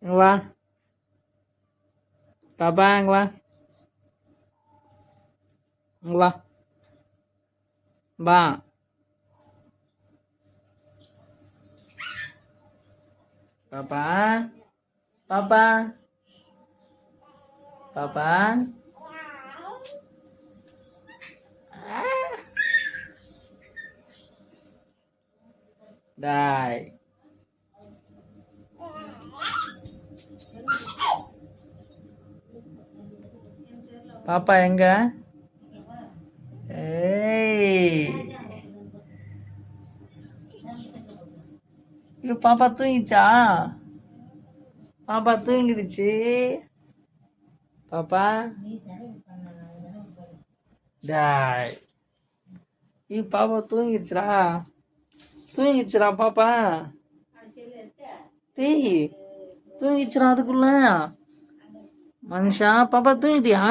qua cà ba qua qua ba. Papa papa papa đại பாப்பா எங்க? ஏய். பாப்பா தூங்கிச்சா பாப்பா தூங்கிடுச்சு. பாப்பா. டாய். ஈ பாப்பா தூங்கிடுச்சுடா. தூங்கிடுச்சுடா பாப்பா. டேய் தூங்கிடுச்சுடா அதுக்குள்ள. மனுஷா பாப்பா தூங்கிட்டியா?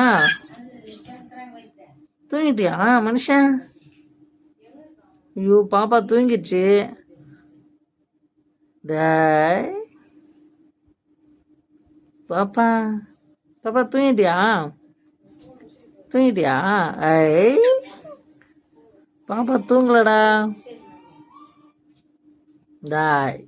தூங்கிட்டியா? மனுஷன் ஐயோ பாப்பா தூங்கிடுச்சு. பாப்பா பாப்பா தூங்கிட்டியா? தூங்கிட்டியா? ஐ பாப்பா தூங்கலடா. டாய்.